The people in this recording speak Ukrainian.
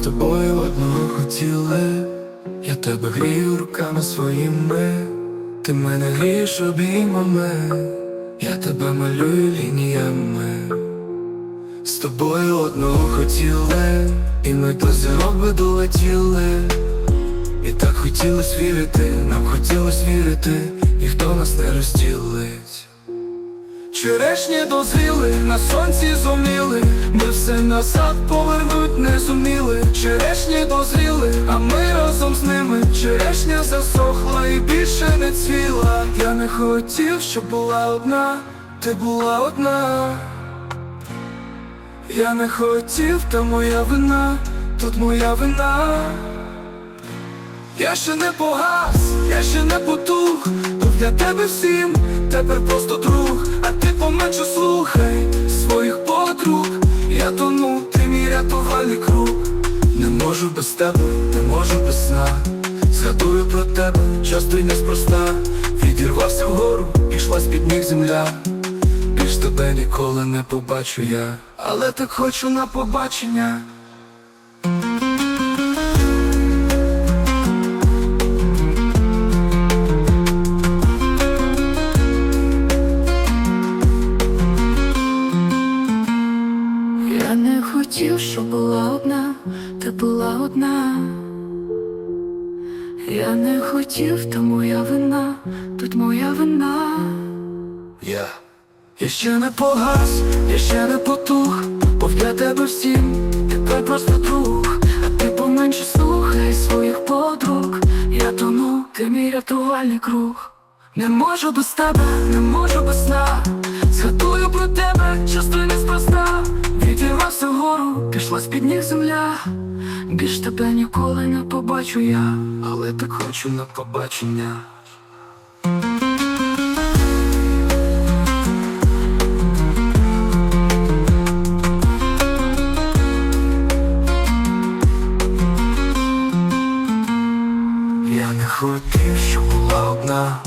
тобою одного хотіли, я тебе грію руками своїми, ти мене грієш обіймами, я тебе малюю лініями, з тобою одного хотіли, і ми до зірок би долетіли, і так хотілось вірити, нам хотілось вірити, ніхто нас не розділить. Черешні дозріли, на сонці зуміли, ми все назад повернуть не зуміли. Черешні дозріли, а ми разом з ними. Черешня засохла і більше не цвіла. Я не хотів, щоб була одна, ти була одна. Я не хотів, та моя вина, тут моя вина. Я ще не погас, я ще не потух, був для тебе всім, тепер просто друг, поменше слухай своїх подруг. Я тону, ти мій рятувальний круг. Не можу без тебе, не можу без сна. Згадую про тебе, часто й неспроста. Відірвався вгору, пішла з-під ніг земля. Більш тебе ніколи не побачу я, але так хочу на побачення. Хотів, щоб була одна, ти була одна. Я не хотів, та моя вина, тут моя вина. Я Я ще не погас, я ще не потух, був для тебе всім, тепер просто друг, А ти поменше слухай своїх подруг. Я тону, ти мій рятувальний круг. Не можу без тебе, не можу без сна. Згадую про тебе, часто неспроста пішла з під ніг земля, більш тебе ніколи не побачу я, але так хочу на побачення. Я не хотів, що була одна.